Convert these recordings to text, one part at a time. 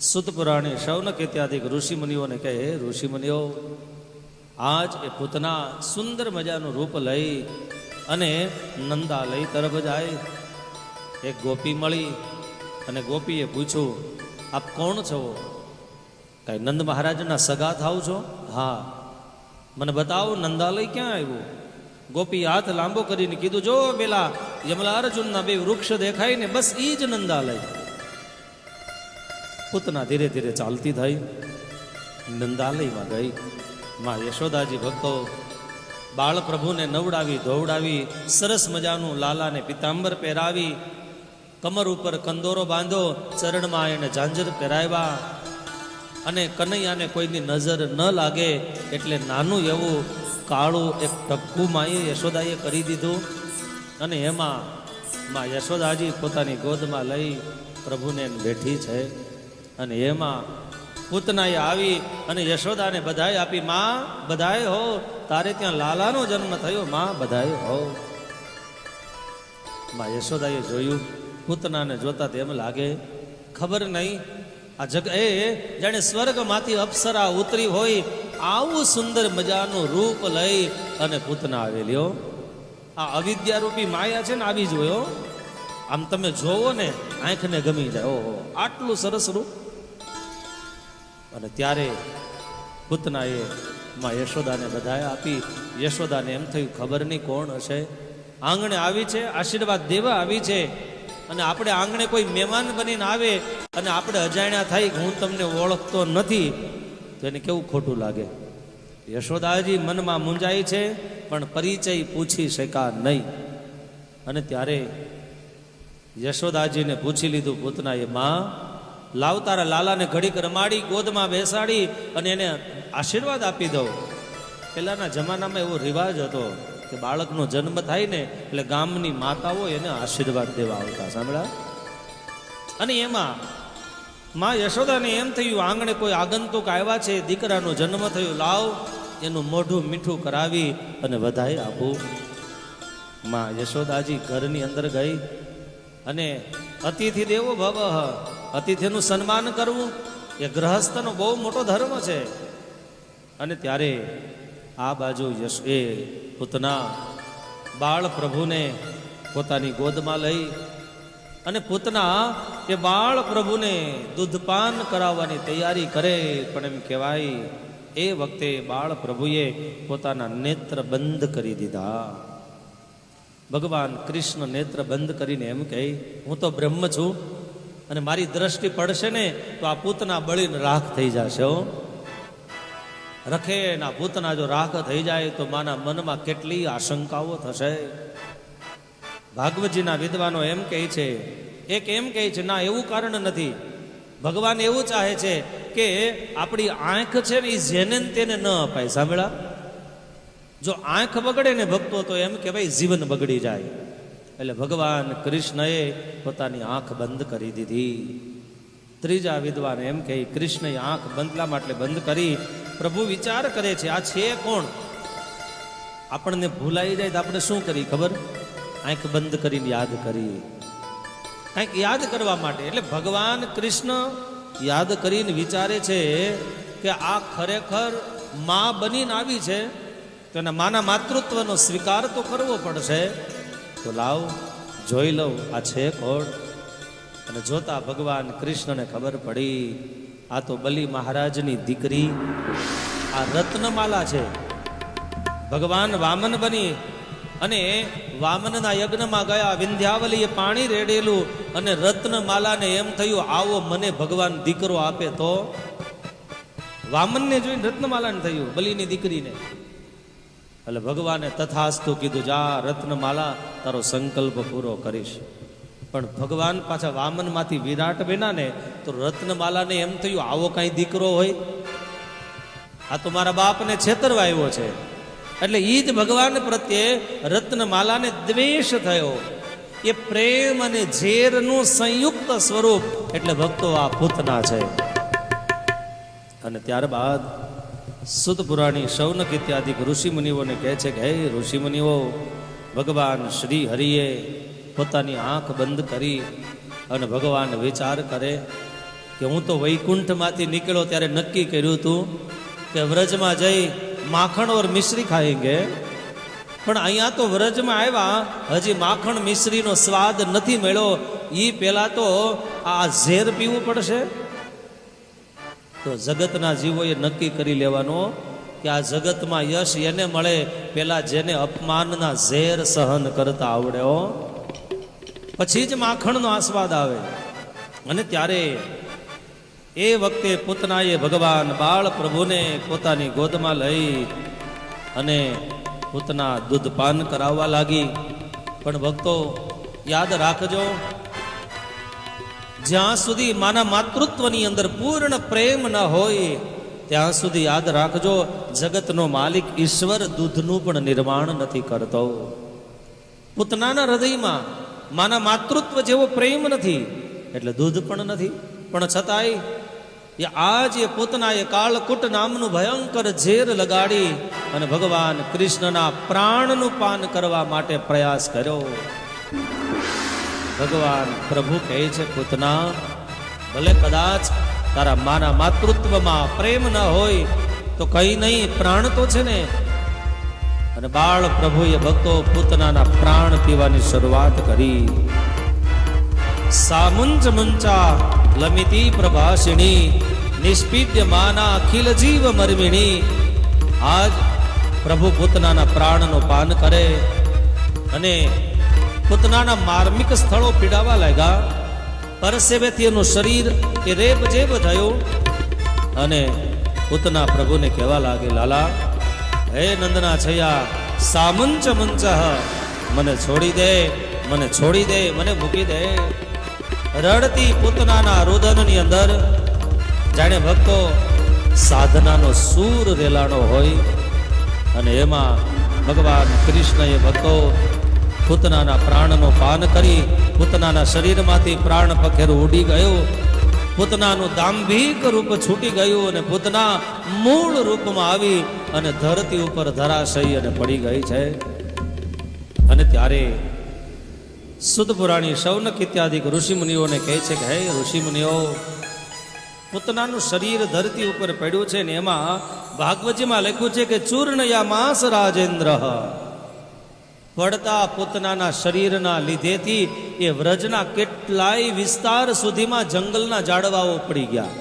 સુત પુરાણી શૌનક ઇત્યાદિક ઋષિમુનિઓને કહે "હે ઋષિમુનિઓ, આજ એ પૂતના સુંદર મજાનું રૂપ લઈ અને નંદાલય તરફ જાય. એક ગોપી મળી અને ગોપીએ પૂછ્યું, આપ કોણ છો? કઈ નંદ મહારાજના સગા થાવ છો? હા. મને બતાવો, નંદાલય ક્યાં આવ્યું? ગોપી હાથ લાંબો કરીને કીધું, જો પેલા યમલા અર્જુનના બે વૃક્ષ દેખાય ને, બસ ઈ જ નંદાલય. પૂતના ધીરે ધીરે ચાલતી થઈ. નંદાલયમાં ગઈ. માં યશોદાજી ભક્તો બાળ પ્રભુને નવડાવી ધોવડાવી, સરસ મજાનું લાલાને પિતાંબર પહેરાવી, કમર ઉપર કંદોરો બાંધો, ચરણમાં એને ઝાંઝર પહેરાવ્યા. અને કનૈયાને કોઈની નજર ન લાગે એટલે નાનું એવું કાળું એક ટપકું માએ યશોદાએ કરી દીધું. અને એમાં માં યશોદાજી પોતાની ગોદમાં લઈ પ્રભુને બેઠી છે. અને એમાં પૂતનાએ આવી અને યશોદાને બધાઈ આપી, માં, બધાએ હો, તારે ત્યાં લાલાનો જન્મ થયો, માં બધાય હો. માં યશોદાએ જોયું, પૂતનાને જોતા તેમ લાગે, ખબર નહીં, આ જગ એ જાણે સ્વર્ગમાંથી અપ્સરા ઉતરી હોય, આવું સુંદર મજાનું રૂપ લઈ અને પૂતના આવેલ્યો આ અવિદ્યારૂપી માયા છે ને, આવી જોયો આમ તમે જોવો ને, આંખને ગમી જાય. ઓહો, આટલું સરસ રૂપ. અને ત્યારે પૂતનાએ માં યશોદાને બધાએ આપી. યશોદાને એમ થયું, ખબર નહીં કોણ હશે? આંગણે આવી છે, આશીર્વાદ દેવા આવી છે. અને આપણે આંગણે કોઈ મહેમાન બનીને આવે અને આપણે અજાણ્યા થાય હું તમને ઓળખતો નથી. તો એને કેવું ખોટું લાગે? યશોદાજી મનમાં મૂંઝાય છે, પણ પરિચય પૂછી શકા નહીં. અને ત્યારે યશોદાજીને પૂછી લીધું પૂતનાએ માં લાવ તારા લાલાને ઘડીક રમાડી, ગોદમાં બેસાડી અને એને આશીર્વાદ આપી દઉં. પહેલાંના જમાનામાં એવો રિવાજ હતો કે બાળકનો જન્મ થાય ને એટલે ગામની માતાઓ એને આશીર્વાદ દેવા આવતા, સાંભળ્યા? અને એમાં માં યશોદાને એમ થયું, આંગણે કોઈ આગંતુક આવ્યા છે, દીકરાનો જન્મ થયો, લાવ એનું મોઢું મીઠું કરાવી અને વધાઈ આપું. માં યશોદાજી ઘરની અંદર ગઈ અને અતિથિ દેવો ભવ અતિથિનું સન્માન કરવું એ ગ્રહસ્થનો બહુ મોટો ધર્મ છે. અને ત્યારે આ બાજુ યશ એ પૂતના બાળ પ્રભુને પોતાની ગોદમાં લઈ અને પૂતના એ બાળ પ્રભુને દૂધપાન કરાવવાની તૈયારી કરે. પણ એમ કહેવાય, એ વખતે બાળ પ્રભુએ પોતાના નેત્ર બંધ કરી દીધા. ભગવાન કૃષ્ણ નેત્ર બંધ કરીને એમ કહે, હું તો બ્રહ્મ છું અને મારી દ્રષ્ટિ પડશે ને, તો આ પૂતના બળીને રાખ થઈ જશે, હો. રખે ના પૂતના જો રાખ થઈ જાય, તો માના મનમાં કેટલી આશંકાઓ થશે. ભાગવતજીના વિદ્વાનો એમ કહે છે, એક એમ કહે છે, ના, એવું કારણ નથી. ભગવાન એવું ચાહે છે કે આપણી આંખ છે ને, એ જેને તેને ન અપાય. સાંભળા જો આંખ બગડે ને ભક્તો, તો એમ કે ભાઈ જીવન બગડી જાય. એટલે ભગવાન કૃષ્ણએ પોતાની આંખ બંધ કરી દીધી. ત્રીજા વિદ્વાન એમ કહે, કૃષ્ણએ આંખ બંધલા માટે બંધ કરી. પ્રભુ વિચાર કરે છે, આ છે કોણ? આપણને ભૂલાઈ જાય તો આપણે શું કરી ખબર? આંખ બંધ કરીને યાદ કરી કંઈક યાદ કરવા માટે, એટલે ભગવાન કૃષ્ણ યાદ કરીને વિચારે છે કે આ ખરેખર મા બનીને આવી છે. તો એના માના માતૃત્વનો સ્વીકાર તો કરવો પડશે. તો લાવ, જોઈ લઉં આ છે કોણ? અને જોતા ભગવાન કૃષ્ણને ખબર પડી, આ તો બલિ મહારાજની દીકરી, આ રત્નમાલા છે. ભગવાન વામન બની અને વામનના યજ્ઞમાં ગયા, વિંધ્યાવલીએ પાણી રેડેલું અને રત્નમાલાને એમ થયું, આવો મને ભગવાન દીકરો આપે તો? વામનને જોઈને રત્નમાલાને થયું, બલિની દીકરીને. એટલે ભગવાને તથાસ્તુ કીધું, જા, રત્નમાલા, તારો સંકલ્પ પૂરો કરીશ. પણ ભગવાન પાછા વામનમાંથી વિરાટ બન્યા ને, તો રત્નમાલાને એમ થયું, આવો કાંઈ દીકરો હોય? આ તો મારા બાપને છેતરવા આવ્યો છે. એટલે એ જ ભગવાન પ્રત્યે રત્નમાલાને દ્વેષ થયો. એ પ્રેમ અને ઝેરનું સંયુક્ત સ્વરૂપ, એટલે ભક્તો આ પૂતના છે. અને ત્યારબાદ સુત પુરાણી શૌનક ઇત્યાદિ ઋષિ મુનિઓને કહે છે કે, હે ઋષિ મુનિઓ, ભગવાન શ્રી હરિએ પોતાની આંખ બંધ કરી અને ભગવાન વિચાર કરે કે હું તો વૈકુંઠમાંથી નીકળ્યો ત્યારે નક્કી કર્યું હતું કે વ્રજમાં જઈ માખણ ઓર મિશ્રી ખાઈંગે પણ અહીંયા તો વ્રજમાં આવ્યા, હજી માખણ મિશ્રીનો સ્વાદ નથી મળ્યો. એ પહેલા તો આ ઝેર પીવું પડશે. તો જગતના જીવોએ નક્કી કરી લેવાનો કે આ જગતમાં યશ એને મળે, પેલા જેને અપમાનના ઝેર સહન કરતા આવડે પછી જ માખણનો આસ્વાદ આવે. અને ત્યારે એ વખતે પૂતનાએ ભગવાન બાળ પ્રભુને પોતાની ગોદમાં લઈ અને પૂતના દૂધપાન કરાવવા લાગી. પણ ભક્તો, યાદ રાખજો જ્યાં સુધી માના માતૃત્વની અંદર પૂર્ણ પ્રેમ ન હોય, ત્યાં સુધી યાદ રાખજો, જગતનો માલિક ઈશ્વર દૂધનું પણ નિર્માણ નથી કરતો. પૂતનાના હૃદયમાં માના માતૃત્વ જેવો પ્રેમ નથી, એટલે દૂધ પણ નથી. પણ છતાંય એ આજ એ કાળકૂટ કાળકુટ નામનું ભયંકર ઝેર લગાડી અને ભગવાન કૃષ્ણના પ્રાણનું પાન કરવા માટે પ્રયાસ કર્યો. ભગવાન પ્રભુ કહે છે, પૂતના, ભલે કદાચ તારા માના માતૃત્વમાં પ્રેમ ન હોય, તો કઈ નહીં, પ્રાણ તો છે ને. અને બાળ પ્રભુએ ભક્તો પૂતનાના પ્રાણ પીવાની શરૂઆત કરી. સામુંજ મુંચા લમિતી પ્રભાષિણી, નિષ્પિદ્ય માના અખિલ જીવ મરમિણી. આજ પ્રભુ પૂતનાના પ્રાણનું પાન કરે અને પૂતનાના માર્મિક સ્થળો પીડાવા લાગ્યા. પરસેવેથી એનું શરીર એ રેબ જેબ થયું અને પોતાના પ્રભુને કહેવા લાગે, લાલા, હે નંદના છયા, સામંચ મંચ મને છોડી દે, મને છોડી દે, મને મૂકી દે. રડતી પોતાના રુદનની અંદર જાણે ભક્તો સાધનાનો સૂર રેલાણો હોય અને એમાં ભગવાન કૃષ્ણએ ભક્તો પૂતનાના પ્રાણનો પાન કરી પૂતનાના શરીરમાંથી પ્રાણ પખેર ઉડી ગયો. પૂતનાનું દાંભિક રૂપ છૂટી ગયું અને પૂતના મૂળ રૂપમાં આવી અને ધરતી ઉપર ધરાશયી અને પડી ગઈ છે. અને ત્યારે સુદ પુરાણી શૌનક ઇત્યાદિક ઋષિમુનિઓને કહે છે કે, હે ઋષિમુનિઓ પૂતનાનું શરીર ધરતી ઉપર પડ્યું છે ને એમાં ભાગવતજીમાં લખ્યું છે કે ચૂર્ણયા માસ રાજેન્દ્ર. પડતા પોતાના શરીરના લીધેથી એ વ્રજના કેટલાય વિસ્તાર સુધીમાં જંગલના ઝાડવાઓ પડી ગયા.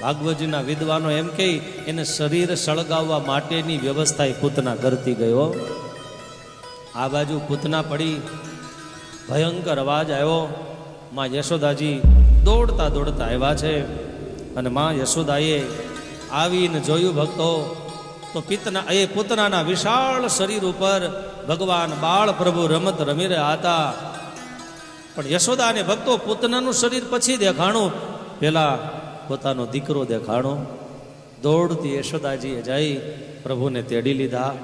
ભાગવતજીના વિદ્વાનો એમ કહે, એને શરીર સળગાવવા માટેની વ્યવસ્થા એ પૂતના કરતી ગયો આ બાજુ પૂતના પડી, ભયંકર અવાજ આવ્યો. માં યશોદાજી દોડતા દોડતા આવ્યા છે અને માં યશોદાએ આવીને જોયું ભક્તો તો પિતના એ પુતનાના વિશાળ શરીર ઉપર ભગવાન બાળ પ્રભુ રમત રમી રહ્યા હતા. પણ યશોદાને ભક્તો પુતનાનું શરીર પછી દેખાણું. પેલા પોતાનો દીકરો દેખાણો. દોડતી યશોદાજીએ જઈ પ્રભુને તેડી લીધા.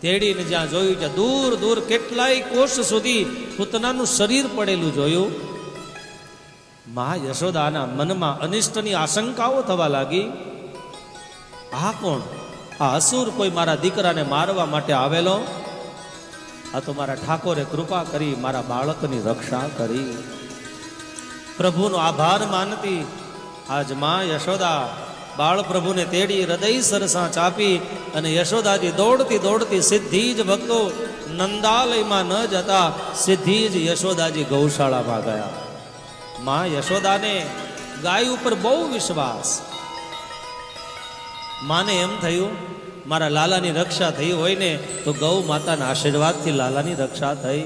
તેડીને જ્યાં જોયું ત્યાં દૂર દૂર કેટલાય કોષ સુધી પુતનાનું શરીર પડેલું જોયું. મા યશોદાના મનમાં અનિષ્ટની આશંકાઓ થવા લાગી. આ કોણ? આ અસુર કોઈ મારા દીકરાને મારવા માટે આવેલો? આ તો મારા ઠાકોરે કૃપા કરી મારા બાળકની રક્ષા કરી. પ્રભુનો આભાર માનતી આજમાં યશોદા બાળ પ્રભુને તેડી હૃદય સરસા ચાપી અને યશોદાજી દોડતી દોડતી સીધી જ ભક્તો નંદાલયમાં ન જતા સીધી જ યશોદાજી ગૌશાળામાં ગયા. માં યશોદાને ગાય ઉપર બહુ વિશ્વાસ માને એમ થયું, મારા લાલાની રક્ષા થઈ હોય ને, તો ગૌ માતાના આશીર્વાદથી લાલાની રક્ષા થઈ.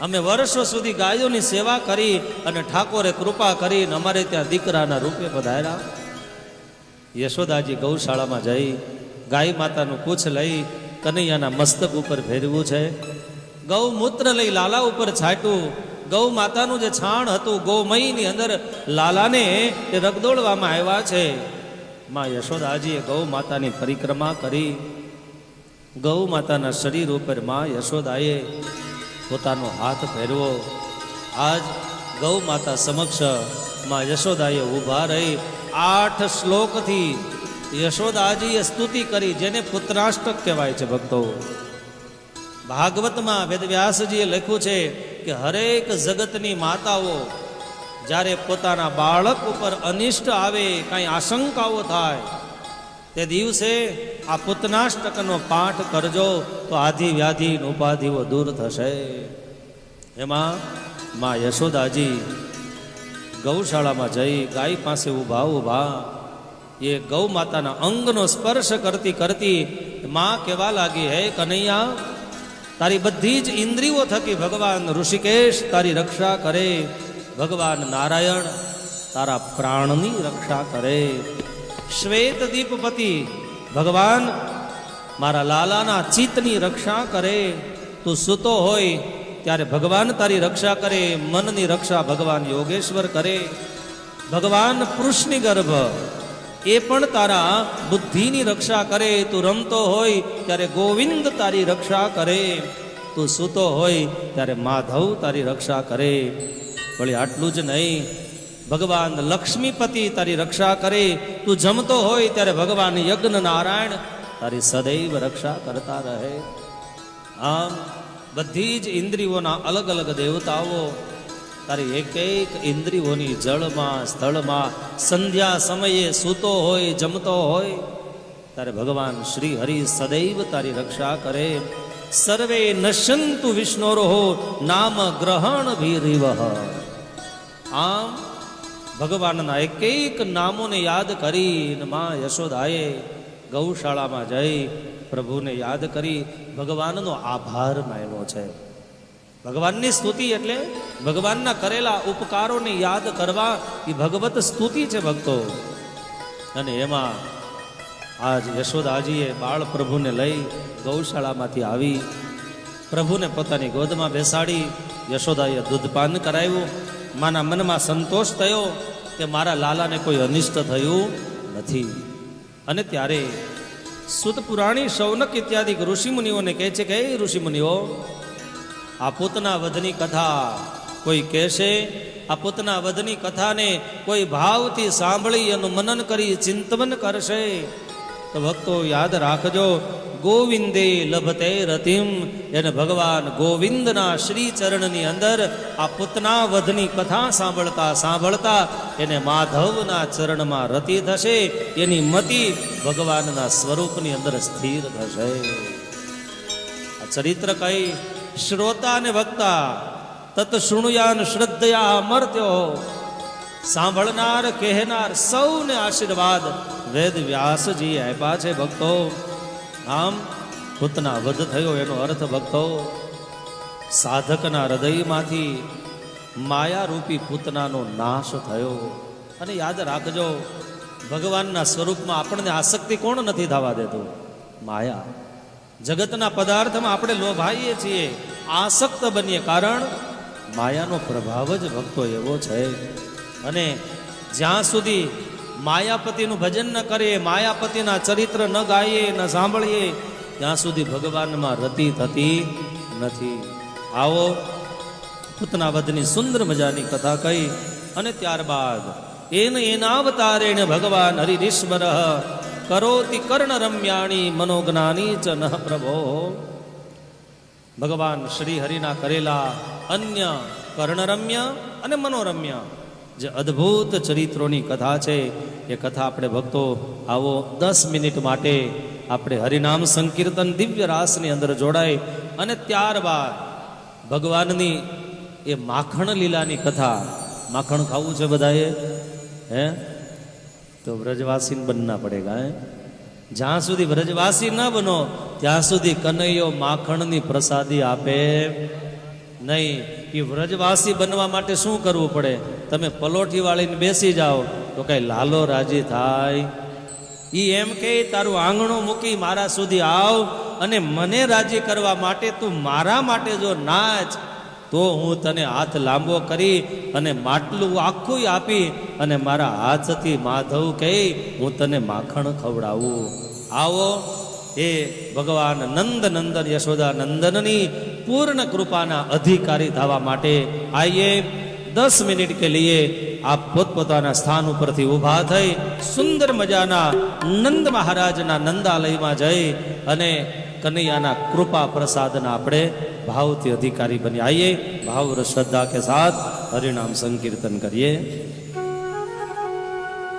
અમે વર્ષો સુધી ગાયોની સેવા કરી અને ઠાકોરે કૃપા કરીને અમારે ત્યાં દીકરાના રૂપે પધાર્યા. યશોદાજી ગૌશાળામાં જઈ ગાય માતાનું પૂછ લઈ કનૈયાના મસ્તક ઉપર ફેરવું છે. ગૌમૂત્ર લઈ લાલા ઉપર છાંટ્યું. ગૌ માતાનું જે છાણ હતું, ગૌમયની અંદર લાલાને એ રગદોળવામાં આવ્યા છે. માં યશોદાજીએ ગૌ માતાની પરિક્રમા કરી. ગૌ માતાના શરીર ઉપરમાં યશોદાએ પોતાનો હાથ ફેરવો. આજ ગૌ માતા સમક્ષમાં યશોદાએ ઊભા રહી આઠ શ્લોકથી યશોદાજીએ સ્તુતિ કરી, જેને પુત્રાષ્ટક કહેવાય છે ભક્તો. ભાગવતમાં વેદવ્યાસજીએ લખ્યું છે કે હરેક જગતની માતાઓ જ્યારે પોતાના બાળક ઉપર અનિષ્ટ આવે, કાંઈ આશંકાઓ થાય, તે દિવસે આ પુતનાષ્ટકનો પાઠ કરજો તો આધિ વ્યાધિ ઉપાધિઓ દૂર થશે. એમાં મા યશોદાજી ગૌશાળામાં જઈ ગાય પાસે ઊભા ઊભા એ ગૌ માતાના અંગનો સ્પર્શ કરતી કરતી માં કહેવા લાગી, હે કનૈયા, તારી બધી જ ઇન્દ્રિયો થકી ભગવાન ઋષિકેશ તારી રક્ષા કરે. ભગવાન નારાયણ તારા પ્રાણની રક્ષા કરે. શ્વેત દીપપતિ, ભગવાન મારા લાલાના ચિત્તની રક્ષા કરે. તું સૂતો હોય ત્યારે ભગવાન તારી રક્ષા કરે, મનની રક્ષા ભગવાન યોગેશ્વર કરે. ભગવાન કૃષ્ણની ગર્ભ એ પણ તારા બુદ્ધિની રક્ષા કરે. તું રમતો હોય ત્યારે ગોવિંદ તારી રક્ષા કરે. તું સૂતો હોય ત્યારે માધવ તારી રક્ષા કરે. વળી આટલું જ નહીં, ભગવાન લક્ષ્મીપતિ તારી રક્ષા કરે, તું જમતો હોય ત્યારે ભગવાન યજ્ઞ નારાયણ તારી સદૈવ રક્ષા કરતા રહે. આમ બધી જ ઇન્દ્રિયોના અલગ અલગ દેવતાઓ તારી એક એક ઇન્દ્રિયોની જળમાં, સ્થળમાં સંધ્યા સમયે સૂતો હોય, જમતો હોય, ત્યારે ભગવાન શ્રી હરિ સદૈવ તારી રક્ષા કરે. સર્વે નશંતુ વિષ્ણોરો નામ ગ્રહણ ભીરિવ આમ ભગવાનના એક એક નામોને યાદ કરીને માં યશોદાએ ગૌશાળામાં જઈ પ્રભુને યાદ કરી ભગવાનનો આભાર માન્યો છે. ભગવાનની સ્તુતિ એટલે ભગવાનના કરેલા ઉપકારોને યાદ કરવા એ ભગવત સ્તુતિ છે ભક્તો. અને એમાં આજ યશોદાજીએ બાળ પ્રભુને લઈ ગૌશાળામાંથી આવી પ્રભુને પોતાની ગોદમાં બેસાડી યશોદાએ દૂધપાન કરાવ્યું. માના મનમાં સંતોષ થયો કે મારા લાલાને કોઈ અનિષ્ટ થયું નથી. અને ત્યારે સુત પુરાણી શૌનક ઇત્યાદિ ઋષિમુનિઓને કહે છે કે એ ઋષિમુનિઓ આ પોતના વધની કથા કોઈ કહેશે? આ પોતના વધની કથાને કોઈ ભાવથી સાંભળી એનું મનન કરી ચિંતવન કરશે? તો ભક્તો યાદ રાખજો, ગોવિંદે લભતે રતિમ. એને ભગવાન ગોવિંદના શ્રી ચરણની અંદર આ પુતના વધની કથા સાંભળતા સાંભળતા એને માધવના ચરણમાં રતિ થશે, એની મતિ ભગવાનના સ્વરૂપની અંદર સ્થિર થશે. આ ચરિત્ર કઈ શ્રોતા ને તત શૃણુયાન શ્રદ્ધયા અમર્ત્યો. સાંભળનાર, કહેનાર સૌને આશીર્વાદ. વેદ વ્યાસજી આપ્યા છે ભક્તો. આમ પૂતના વધ થયો એનો અર્થ ભક્તો. સાધકના હૃદયમાંથી માયારૂપી પૂતનાનો નાશ થયો. અને યાદ રાખજો, ભગવાનના સ્વરૂપમાં આપણને આસક્તિ કોણ નથી થવા દેતું? માયા. જગતના પદાર્થમાં આપણે લોભાઈએ છીએ. આસક્ત બનીએ કારણ માયાનો પ્રભાવ જ ભક્તો એવો છે. અને જ્યાં સુધી માયાપતિનું ભજન ન કરીએ માયાપતિના ચરિત્ર ન ગાઈએ, ન સાંભળીએ, ત્યાં સુધી ભગવાનમાં રતિ થતી નથી. આવો પૂતનાવધની સુંદર મજાની કથા કહી અને ત્યારબાદ એન એનાવતારેણ ભગવાન હરિરીશ્વર કરોતિ કર્ણ રમ્યાણી મનોજ્ઞાની ચ ન પ્રભો. ભગવાન શ્રી હરિના કરેલા અન્ય કર્ણરમ્ય અને મનોરમ્ય જે અદ્ભુત ચરિત્રોની કથા છે, એ કથા આપણે ભક્તો આવો દસ મિનિટ માટે આપણે હરિનામ સંકીર્તન દિવ્ય રાસની અંદર જોડાય અને ત્યારબાદ ભગવાનની એ માખણ લીલાની કથા, માખણ ખાવું છે બધાએ? હે? તો વ્રજવાસીને બનના પડેગા, હે? જ્યાં સુધી વ્રજવાસી ન બનો, ત્યાં સુધી કનૈયો માખણની પ્રસાદી આપે નહીં. એ વ્રજવાસી બનવા માટે શું કરવું પડે? તમે પલોઠી વાળીને બેસી જાઓ, તો કઈ લાલો રાજી થાય. ઈ એમ કે તારું આંગણું મૂકી મારા સુધી આવ અને મને રાજી કરવા માટે તું મારા માટે જો નાચ, તો હું તને હાથ લાંબો કરી અને માટલું આખું આપી અને મારા હાથથી માધવ કહી, હું તને માખણ ખવડાવું. આવો, એ ભગવાન નંદ નંદન યશોદા નંદનની પૂર્ણ કૃપાના અધિકારી થવા માટે આઈએ. દસ મિનિટ કે લીએ આપ પોતપોતાના સ્થાન ઉપરથી ઊભા થઈ સુંદર મજાના નંદ મહારાજના નંદાલયમાં જઈ અને કનૈયાના કૃપા પ્રસાદના આપણે ભાવથી અધિકારી બની આવીએ ભાવ શ્રદ્ધા કે સાથ હરિનામ સંકીર્તન કરીએ.